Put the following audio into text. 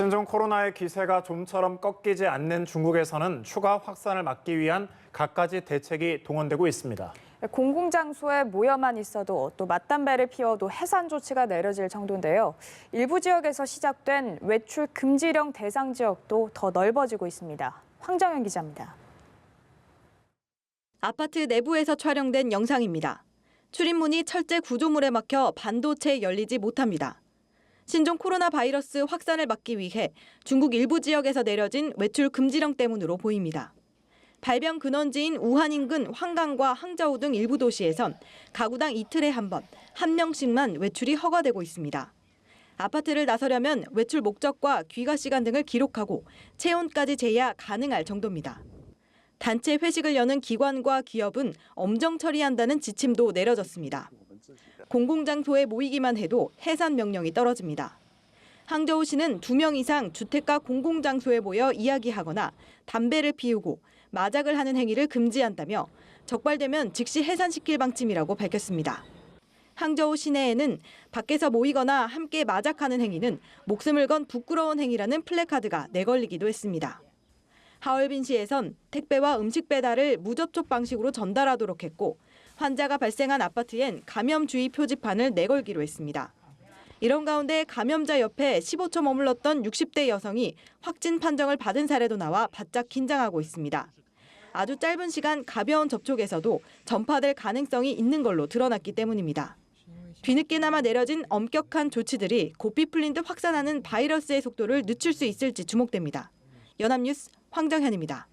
신종 코로나의 기세가 좀처럼 꺾이지 않는 중국에서는 추가 확산을 막기 위한 갖가지 대책이 동원되고 있습니다. 공공장소에 모여만 있어도 또 맞담배를 피워도 해산 조치가 내려질 정도인데요. 일부 지역에서 시작된 외출 금지령 대상 지역도 더 넓어지고 있습니다. 황정현 기자입니다. 아파트 내부에서 촬영된 영상입니다. 출입문이 철제 구조물에 막혀 반도체 열리지 못합니다. 신종 코로나 바이러스 확산을 막기 위해 중국 일부 지역에서 내려진 외출 금지령 때문으로 보입니다. 발병 근원지인 우한 인근 황강과 항저우 등 일부 도시에선 가구당 이틀에 한 번, 한 명씩만 외출이 허가되고 있습니다. 아파트를 나서려면 외출 목적과 귀가 시간 등을 기록하고 체온까지 재야 가능할 정도입니다. 단체 회식을 여는 기관과 기업은 엄정 처리한다는 지침도 내려졌습니다. 공공장소에 모이기만 해도 해산 명령이 떨어집니다. 항저우시는 두명 이상 주택가 공공장소에 모여 이야기하거나 담배를 피우고 마작을 하는 행위를 금지한다며 적발되면 즉시 해산시킬 방침이라고 밝혔습니다. 항저우 시내에는 밖에서 모이거나 함께 마작하는 행위는 목숨을 건 부끄러운 행위라는 플래카드가 내걸리기도 했습니다. 하얼빈시에선 택배와 음식 배달을 무접촉 방식으로 전달하도록 했고 환자가 발생한 아파트엔 감염 주의 표지판을 내걸기로 했습니다. 이런 가운데 감염자 옆에 15초 머물렀던 60대 여성이 확진 판정을 받은 사례도 나와 바짝 긴장하고 있습니다. 아주 짧은 시간 가벼운 접촉에서도 전파될 가능성이 있는 걸로 드러났기 때문입니다. 뒤늦게나마 내려진 엄격한 조치들이 고삐 풀린 듯 확산하는 바이러스의 속도를 늦출 수 있을지 주목됩니다. 연합뉴스 황정현입니다.